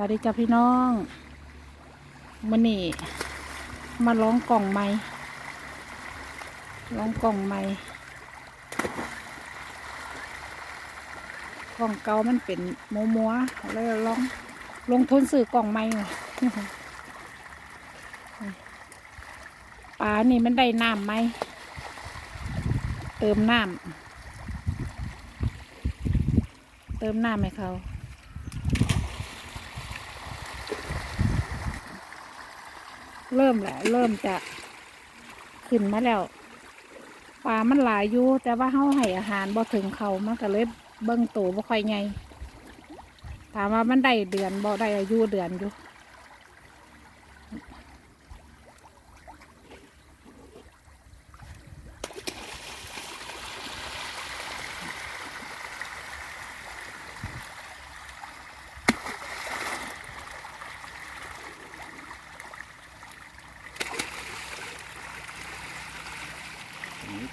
วัสดีจ้าพี่น้องมันนี่มาร้องกล่องไม้ร้องกล่องไม้กล่องเก่ามันเป็นมัวมัวๆเลยลองลงทุนซื้อกล่องไม้มปลานี่มันได้น้ำไหมเติมน้ำเติมน้ำให้เขา เริ่มแหละเริ่มจะขึ้นมาแล้วปลามันหลายอยู่แต่ว่าเขาให้อาหารบ่ถึงเขามันก็เลยเบิ่งโตบ่ค่อยไงถามว่ามันได้เดือนบ่ได้อายุเดือนอยู่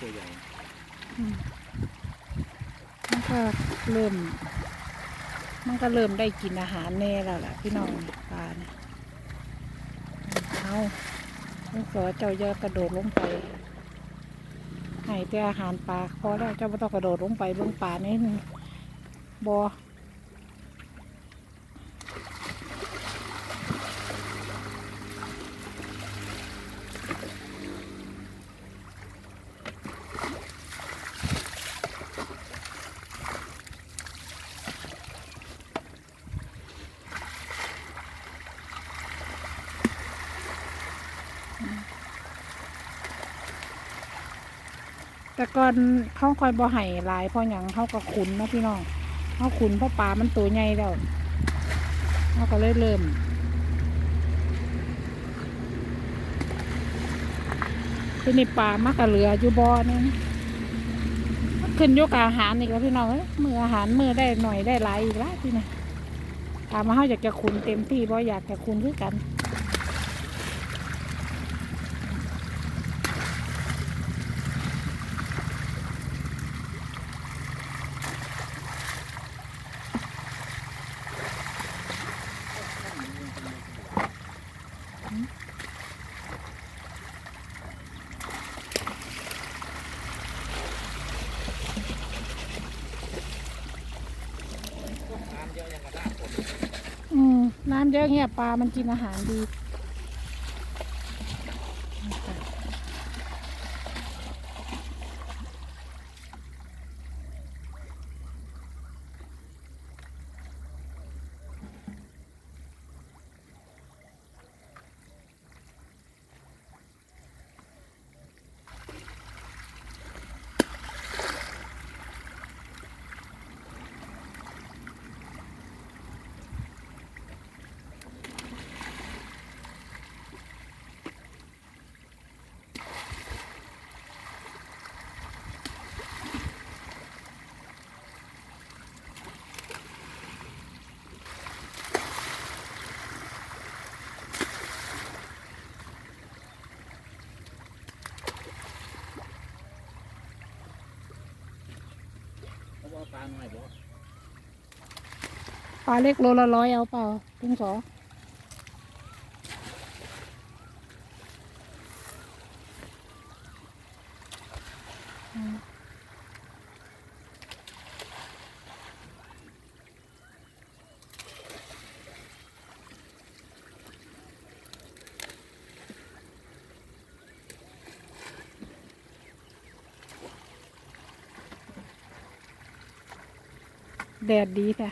ตัวใหญ่มันก็เริ่ม มันก็เริ่มได้กินอาหารแน่แล้วล่ะพี่น้องปลาเนี่ยเอาต้องขอเจ้าเยอะกระโดดลงไปให้แต่อาหารปลาพอแล้วเจ้าไม่ต้องกระโดดลงไปเบื้องปลานี่บอ แต่ก่อนเขาคอยบ่ไห้หลายพราะอย่างเขาก็ขุนนะพี่น้องเขาขุนเพราะปลามันตัวใหญ่แล้วเขาก็เลยเริ่มที่นี่ปลามากกะเหลืออยู่บ่อนึงขึ้นยกอาหารอีกแล้วพี่น้องเมืออาหารมือได้หน่อยได้หลายอีกแล้วพี่นะถามมาเขาอยากจะขุนเต็มที่บ่อยากจะขุนคือกันำเยอะยังกระด้าง อืม น้ำเยอะเงี้ยปลามันกินอาหารดี ปลาหน่อยบ่ปลาเล็กโลละร้อยเอาเปล่าลุงสออืม แดดดีค่ะ